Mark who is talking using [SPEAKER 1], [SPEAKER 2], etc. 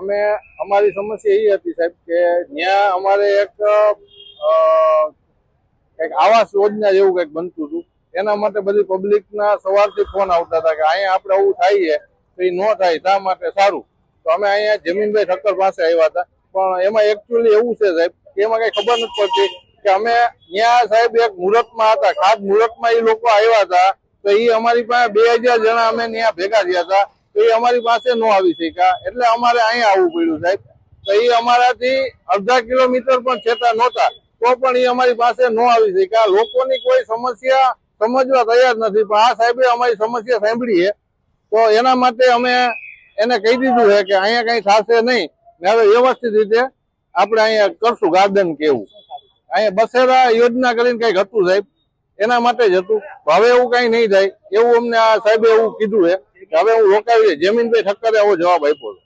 [SPEAKER 1] અમે, અમારી સમસ્યા એ હતી સાહેબ કે ત્યાં અમારે એક કંઈક આવાસ યોજના જેવું કંઈક બનતું હતું. એના માટે બધી પબ્લિકના સવારથી ફોન આવતા હતા કે અહીંયા આપણે આવું થાય છે, તો એ ન થાય તા માટે? સારું. તો અમે અહીંયા જમીનભાઈ ઠક્કર પાસે આવ્યા હતા. પણ એમાં એકચ્યુઅલી એવું છે સાહેબ કે એમાં કંઈ ખબર નથી પડતી કે અમે ત્યાં સાહેબ એક મુહૂર્તમાં હતા, ખાસ મુહૂર્તમાં એ લોકો આવ્યા હતા. તો એ અમારી પાસે બે હજાર જણા અમે ત્યાં ભેગા થયા હતા. એ અમારી પાસે ન આવી શક્યા. એટલે અમારે અહીંયા આવવું પડ્યું સાહેબ. તો એ અમારાથી અડધા કિલોમીટર પણ છેતા નહોતા. તો પણ એ અમારી પાસે ન આવી શક્યા. લોકોની કોઈ સમસ્યા સમજવા તૈયાર નથી. પણ આ સાહેબે અમારી સમસ્યા સાંભળી છે. તો એના માટે અમે એને કહી દીધું છે કે અહીંયા કઈ થશે નહીં. હવે વ્યવસ્થિત રીતે આપણે અહીંયા કરશું ગાર્ડન કેવું અહીંયા બસેરા યોજના કરીને કંઈક હતું સાહેબ. એના માટે જ હતું. હવે એવું કઈ નહીં થાય. એવું અમને આ સાહેબે એવું કીધું છે. કે હવે હું રોકાવી જમીનભાઈ ઠક્કરે આવો જવાબ આપ્યો